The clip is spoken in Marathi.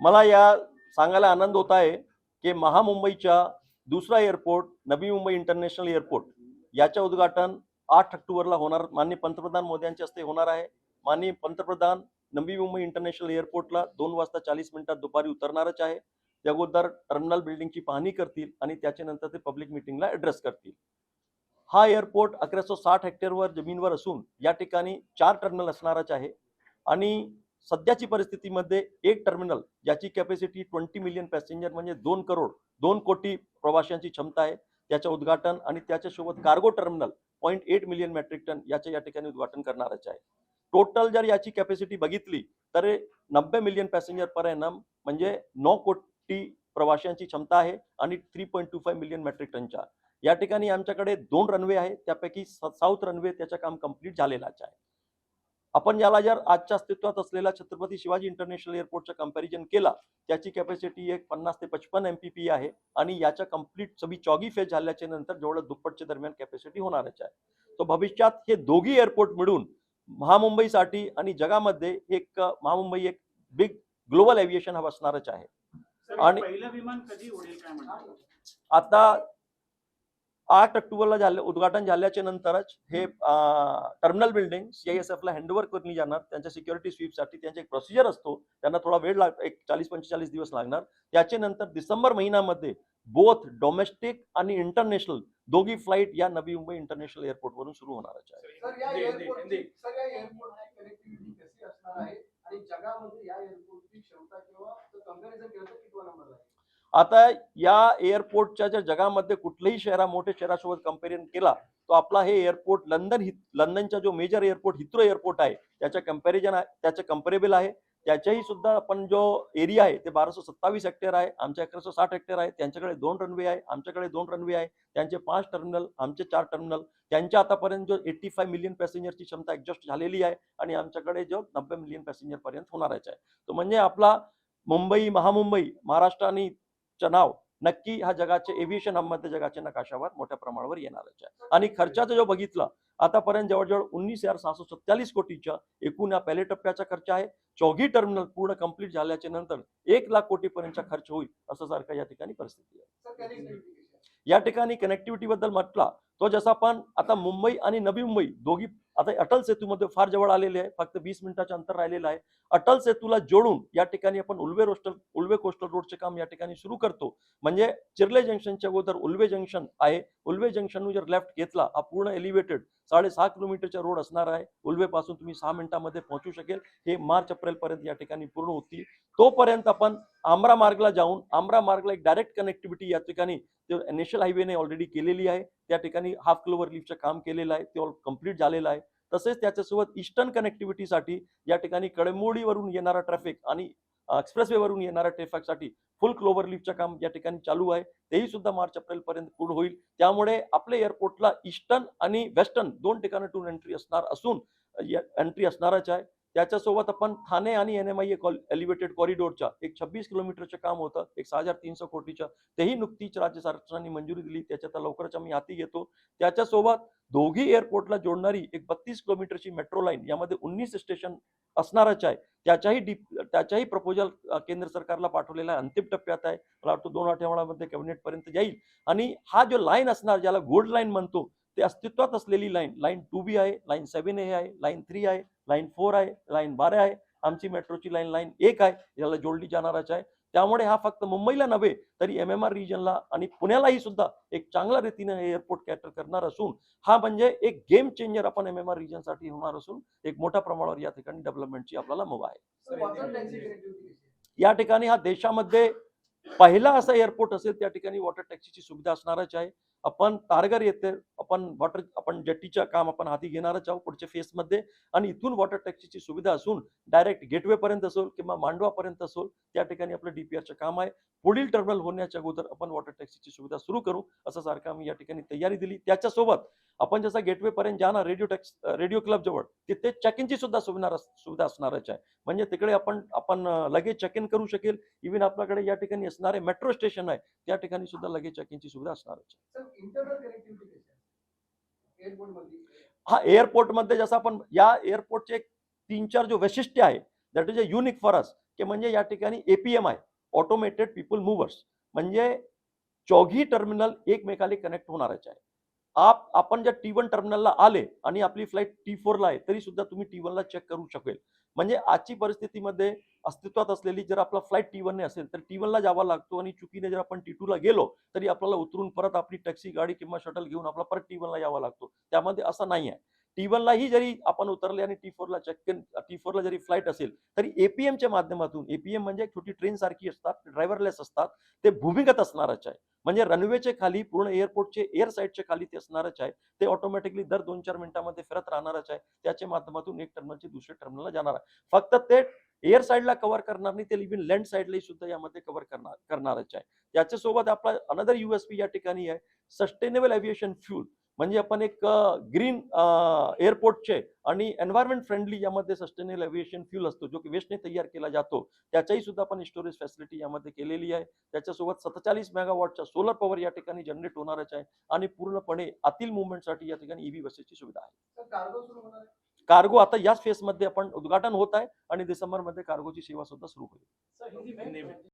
मला या सांगायला आनंद होत आहे की महामुंबईच्या दुसरा airport Navi Mumbai international airport याचे उद्घाटन आठ ऑक्टोबरला होणार. माननीय पंतप्रधान मोद्यांच्या हस्ते होणार आहे. माननीय पंतप्रधान नवी मुंबई इंटरनॅशनल एअरपोर्टला दोन वाजता चाळीस मिनिटात दुपारी उतरणारच आहे. त्या अगोदर टर्मिनल बिल्डिंगची पाहणी करतील आणि त्याच्यानंतर ते पब्लिक मिटिंगला ॲड्रेस करतील. हा एअरपोर्ट अकराशे साठ हेक्टरवर जमीनवर असून या ठिकाणी चार टर्मिनल असणारच आहे. आणि सध्याची परिस्थितीमध्ये एक टर्मिनल ज्याची कॅपॅसिटी ट्वेंटी मिलियन पॅसेंजर म्हणजे दोन करोड दोन कोटी प्रवाशांची क्षमता आहे. त्याचं उद्घाटन आणि त्याच्यासोबत cargo terminal point eight million metric ton याचं या ठिकाणी उद्घाटन करणारच आहे. टोटल जर याची कॅपॅसिटी बघितली तर नब्बे मिलियन पॅसेंजर पर एनम म्हणजे नऊ कोटी प्रवाशांची क्षमता आहे आणि three point two five million metric टनच्या या ठिकाणी आमच्याकडे दोन रनवे आहे त्यापैकी साऊथ रनवे त्याचं काम कंप्लीट झालेलाच आहे. आपण याला जर आजच्या अस्तित्वात असलेल्या छत्रपती शिवाजी इंटरनॅशनल एअरपोर्टचं कंपॅरिझन केला त्याची कॅपॅसिटी एक पन्नास ते पचपन्न एम पी पी आहे आणि याच्या कंप्लीट सगळी चौगी फेज झाल्याच्यानंतर जेवढं दुप्पटच्या दरम्यान कॅपॅसिटी होणारच आहे. तो भविष्यात हे दोघी एअरपोर्ट मिळून महामुंबईसाठी आणि जगामध्ये एक महामुंबई एक बिग ग्लोबल एव्हिएशन हब असणारच आहे. आणि- आता आठ ऑक्टोबरला झाले उद्घाटन झाल्याच्या नंतरच हे टर्मिनल बिल्डिंग सीआयएसएफ ला हँडओव्हर करली जाणार. त्यांच्या सिक्युरिटी स्वीपसाठी त्यांचा एक प्रोसिजर असतो. त्यांना थोडा वेळ लाग एक चाळीस पंचेचाळीस दिवस लागणार. त्याच्या नंतर डिसेंबर महिन्यामध्ये बोथ डोमेस्टिक आणि इंटरनॅशनल दोघी फ्लाईट या नवी मुंबई इंटरनॅशनल एअरपोर्ट वरून सुरू होणारच आहे. आता या एअरपोर्टच्या जर जगामध्ये कुठल्याही शहरा मोठ्या शहरासोबत कम्पेरिझन केला तो आपला हे एअरपोर्ट लंडन हि लंडनचा जो मेजर एअरपोर्ट हिथ्रो एअरपोर्ट आहे त्याच्या कम्पॅरिजन आहे त्याचं कम्पेरेबल आहे. त्याच्याही सुद्धा आपण जो एरिया आहे ते बाराशे सत्तावीस हेक्टर आहे आमच्या अकराशे साठ हेक्टर आहे त्यांच्याकडे दोन रनवे आहे आमच्याकडे दोन रनवे आहे त्यांचे पाच टर्मिनल आमचे चार टर्मिनल त्यांच्या आतापर्यंत जो एट्टी फाय मिलियन पॅसेंजरची क्षमता एक्झॉस्ट झालेली आहे आणि आमच्याकडे जो नब्बे मिलियन पॅसेंजर पर्यंत होणारच आहे. तो म्हणजे आपला मुंबई महामुंबई महाराष्ट्र आणि चं नाव नक्की हा जगाचे एव्हिएशन हबमध्ये जगाच्या नकाशावर मोठ्या प्रमाणावर येणारच आहे आणि खर्चाचा जो बघितला आतापर्यंत जवळजवळ उन्नीस हजार सहाशे सत्तावीस कोटीच्या एकूण या पहिल्या टप्प्याचा खर्च आहे चौघी टर्मिनल पूर्ण कंप्लीट झाल्याच्यानंतर एक लाख कोटीपर्यंतचा खर्च होईल असं सारखं या ठिकाणी परिस्थिती आहे आहे? या ठिकाणी कनेक्टिव्हिटी बद्दल म्हटला तो जसा आपण आता मुंबई आणि नवी मुंबई दोघी आता अटल सेतूमध्ये फार जवळ आलेले आहे फक्त वीस मिनिटाचे अंतर राहिलेलं आहे. अटल सेतूला जोडून या ठिकाणी आपण उल्वे रोस्टल उल्वे कोस्टल रोडचे काम या ठिकाणी सुरू करतो. म्हणजे चिर्ले जंक्शनच्या अगोदर उल्वे जंक्शन आहे. उल्वे जंक्शन जर लेफ्ट घेतला हा पूर्ण एलिव्हेटेड साडेसहा किलोमीटरचा रोड असणार आहे. उल्वेपासून तुम्ही सहा मिनिटामध्ये पोहोचू शकेल. हे मार्च एप्रिलपर्यंत या ठिकाणी पूर्ण होतील. तोपर्यंत आपण आमरा मार्गला जाऊन आमरा मार्गला एक डायरेक्ट कनेक्टिव्हिटी या ठिकाणी नॅशनल हायवेने ऑलरेडी केलेली आहे. त्या ठिकाणी हाफ किलोवर लिफ्टचं काम केलेलं आहे. ते ऑल कंप्लीट झालेलं आहे. तसेच त्याच्यासोबत ईस्टर्न कनेक्टिव्हिटीसाठी या ठिकाणी कडेमोडीवरून येणारा ट्रॅफिक आणि एक्सप्रेसवे वरून येणाऱ्या ट्रेफॅकसाठी फुल क्लोवर लिफ्टचं काम या ठिकाणी चालू आहे. तेही सुद्धा मार्च एप्रिल पर्यंत पूर्ण होईल. त्यामुळे आपल्या एअरपोर्टला ईस्टर्न आणि वेस्टर्न दोन ठिकाणी टून एंट्री असणार असून एंट्री असणारच आहे. त्याच्यासोबत आपण ठाणे आणि एन एम आय एलिव्हेटेड कॉरिडोरच्या एक छब्बीस किलोमीटरचं काम होतं एक सहा हजार तीनशे कोटीच्या. तेही नुकतीच राज्य सरकारने मंजुरी दिली. त्याच्यात लवकरच आम्ही हाती घेतो. त्याच्यासोबत दोघी एअरपोर्टला जोडणारी एक बत्तीस किलोमीटरची मेट्रो लाईन यामध्ये उन्नीस स्टेशन असणारच आहे. त्याच्याही डीप त्याच्याही प्रपोजल केंद्र सरकारला पाठवलेला आहे. अंतिम टप्प्यात आहे. मला वाटतं दोन आठवड्यामध्ये कॅबिनेटपर्यंत जाईल. आणि हा जो लाईन असणार ज्याला गोल्ड लाईन म्हणतो ते अस्तित्वात असलेली लाईन लाईन टू बी आहे लाईन सेव्हन ए आहे लाईन थ्री आहे. लाईन फोर आहे लाईन बारा आहे आमची मेट्रोची लाईन लाईन एक आहे याला जोडली जाणारच आहे. त्यामुळे हा फक्त मुंबईला नव्हे तरी एम एम आर रिजनला आणि पुण्यालाही सुद्धा एक चांगल्या रीतीने हे एअरपोर्ट कॅटर करणार असून हा म्हणजे एक गेम चेंजर आपण एम एम आर रिजनसाठी होणार असून एक मोठ्या प्रमाणावर या ठिकाणी डेव्हलपमेंटची आपल्याला मुभा आहे. आहे? या ठिकाणी हा देशामध्ये पहिला असा एअरपोर्ट असेल त्या ठिकाणी वॉटर टॅक्सीची सुविधा असणारच आहे. आपण तारगर येथे आपण वॉटर आपण जेटीचं काम आपण हाती घेणारच आहोत पुढच्या फेसमध्ये आणि इथून वॉटर टॅक्सीची सुविधा असून डायरेक्ट गेटवेपर्यंत असोल किंवा मांडवापर्यंत असोल त्या ठिकाणी आपलं डीपीआरचं काम आहे. पुढील टर्मिनल होण्याच्या अगोदर आपण वॉटर टॅक्सीची सुविधा सुरू करू. असं सारखं आम्ही या ठिकाणी तयारी दिली. त्याच्यासोबत आपण जसा गेटवे पर्यंत जाणार रेडिओ टॅक्स रेडिओ क्लब जवळ तिथे चेक इनची सुद्धा सुविधा सुविधा असणारच आहे. म्हणजे तिकडे आपण आपण लगेच चेक इन करू शकेल. इव्हन आपल्याकडे या ठिकाणी असणारे मेट्रो स्टेशन आहे त्या ठिकाणी सुद्धा लगेच चेक इनची सुविधा असणारच आहे सर इंटरनल कनेक्टिव्हिटी कशी आहे एअरपोर्टमध्ये हा एअरपोर्टमध्ये जसं आपण या एअरपोर्टचे एक तीन चार जो वैशिष्ट्य आहे that is a unique for us की म्हणजे या ठिकाणी एपीएम आहे ऑटोमेटेड पीपल मूवर्स म्हणजे चौघी टर्मिनल एकमेकाला कनेक्ट होणारच आहे. आप आपण ज्या टी वन टर्मिनलला आले आणि आपली फ्लाईट टी फोरला आहे तरी सुद्धा तुम्ही टी वनला चेक करू शकेल. म्हणजे आजची परिस्थितीमध्ये अस्तित्वात असलेली जर आपला फ्लाईट टी वनने असेल तर टी वनला जावा लागतो आणि चुकीने जर आपण टी टूला गेलो तरी आपल्याला उतरून परत आपली टॅक्सी गाडी किंवा शटल घेऊन आपला परत टी वनला यावा लागतो. त्यामध्ये असं नाही आहे टी वनलाही जरी आपण उतरले आणि टी फोरला चक्कन टी फोरला जरी फ्लाईट असेल तरी एपीएमच्या माध्यमातून एपीएम म्हणजे एक छोटी ट्रेन सारखी असतात ड्रायव्हरलेस असतात ते भूमिगत असणारच आहे. म्हणजे रनवेचे खाली पूर्ण एअरपोर्टचे एअर साईडच्या खाली ते असणारच आहे. ते ऑटोमॅटिकली दर दोन चार मिनिटांमध्ये फिरत राहणारच आहे. त्याच्या माध्यमातून एक टर्मिनलचे दुसऱ्या टर्मिनलला जाणार आहे. फक्त ते एअर साईडला कव्हर करणार नाही ते इव्हन लँड साईडलाही सुद्धा यामध्ये कव्हर करणार करणारच आहे. त्याच्यासोबत आपला अनदर युएसपी या ठिकाणी आहे. सस्टेनेबल एव्हिएशन फ्यूल म्हणजे आपण एक ग्रीन एअरपोर्टचे आणि एन्व्हायरमेंट फ्रेंडली यामध्ये सस्टेनेबल एव्हिएशन फ्यूल असतो जो की वेस्टने तयार केला जातो. त्याच्याही सुद्धा आपण स्टोरेज फॅसिलिटी यामध्ये केलेली आहे. त्याच्यासोबत सत्तेचाळीस मेगावॉटचा सोलर पॉवर या ठिकाणी जनरेट होणारच आहे आणि पूर्णपणे आतील मुवमेंटसाठी या ठिकाणी ईव्ही बसेसची सुविधा आहे. कार्गो सुरू होणार आहे? कार्गो आता याच फेजमध्ये आपण उद्घाटन होत आहे आणि डिसेंबरमध्ये कार्गोची सेवा सुद्धा सुरू होईल.